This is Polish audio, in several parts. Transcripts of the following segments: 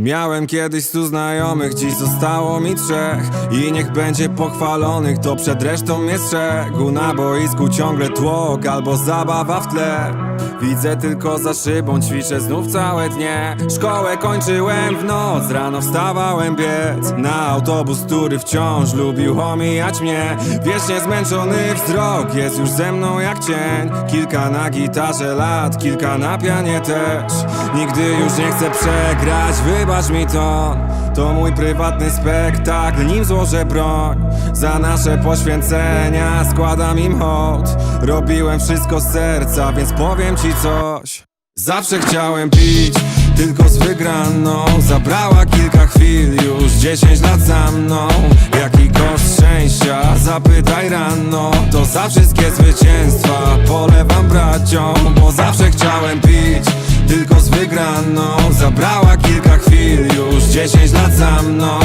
Miałem kiedyś stu znajomych, dziś zostało mi trzech. I niech będzie pochwalonych, to przed resztą mnie strzegł Na boisku ciągle tłok albo zabawa w tle. Widzę tylko za szybą, ćwiczę znów całe dnie. Szkołę kończyłem w noc, rano wstawałem biec. Na autobus, który wciąż lubił omijać mnie. Wiecznie zmęczony wzrok jest już ze mną jak cień. Kilka na gitarze lat, kilka na pianie też. Nigdy już nie chcę przegrać, wybacz mi to To mój prywatny spektakl, nim złożę broń Za nasze poświęcenia. Składam im hołd Robiłem wszystko z serca, więc powiem ci coś. Zawsze chciałem pić, tylko z wygraną. Zabrała kilka chwil, już 10 lat za mną. Jaki koszt szczęścia, zapytaj rano. To za wszystkie zwycięstwa polewam braciom Bo zawsze chciałem pić, tylko z wygraną. Zabrała 10 lat za mną.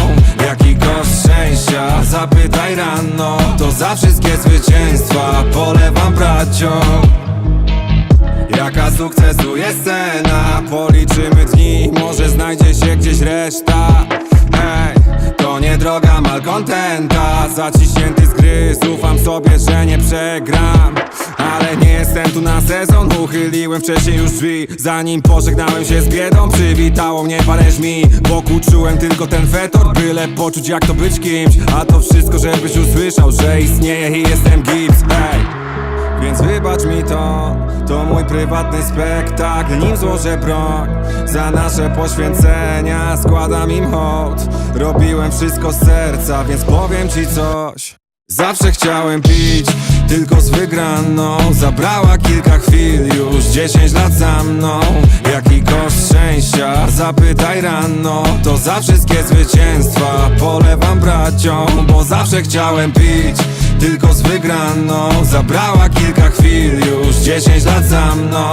Jaki koszt szczęścia, zapytaj rano. To za wszystkie zwycięstwa polewam braciom Jaka sukcesu jest cena? Policzymy dni, może znajdzie się gdzieś reszta. Hej, to nie droga malkontenta Zaciśnięty z gry, ufam sobie, że nie przegram Ale nie jestem tu na sezon, uchyliłem wcześniej już drzwi. Zanim pożegnałem się z biedą, przywitało mnie parę żmi Wokół czułem tylko ten fetor, byle poczuć jak to być kimś. A to wszystko, żebyś usłyszał, że istnieje i jestem gips. Hej więc wybacz mi to, to mój prywatny spektakl. Nim złożę broń za nasze poświęcenia Składam im hołd, robiłem wszystko z serca Więc powiem ci coś Zawsze chciałem pić, tylko z wygraną. Zabrała kilka chwil, już 10 lat za mną. Jaki koszt szczęścia, zapytaj rano. To za wszystkie zwycięstwa polewam braciom Bo zawsze chciałem pić, tylko z wygraną. Zabrała kilka chwil, już 10 lat za mną.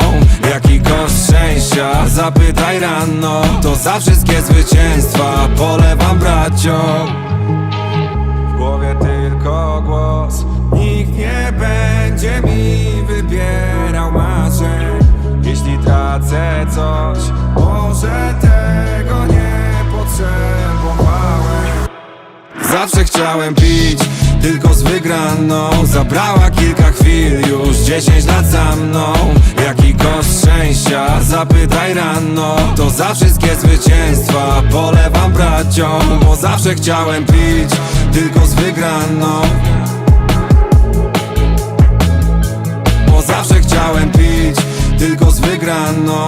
Jaki koszt szczęścia, zapytaj rano. To za wszystkie zwycięstwa polewam braciom nie będzie mi wybierał marzeń Jeśli tracę coś Może tego nie potrzebowałem. Zawsze chciałem pić, tylko z wygraną. Zabrała kilka chwil, już 10 lat za mną. Jaki koszt szczęścia, zapytaj rano. To za wszystkie zwycięstwa polewam braciom Bo zawsze chciałem pić, tylko z wygraną Zawsze chciałem pić, tylko z wygraną.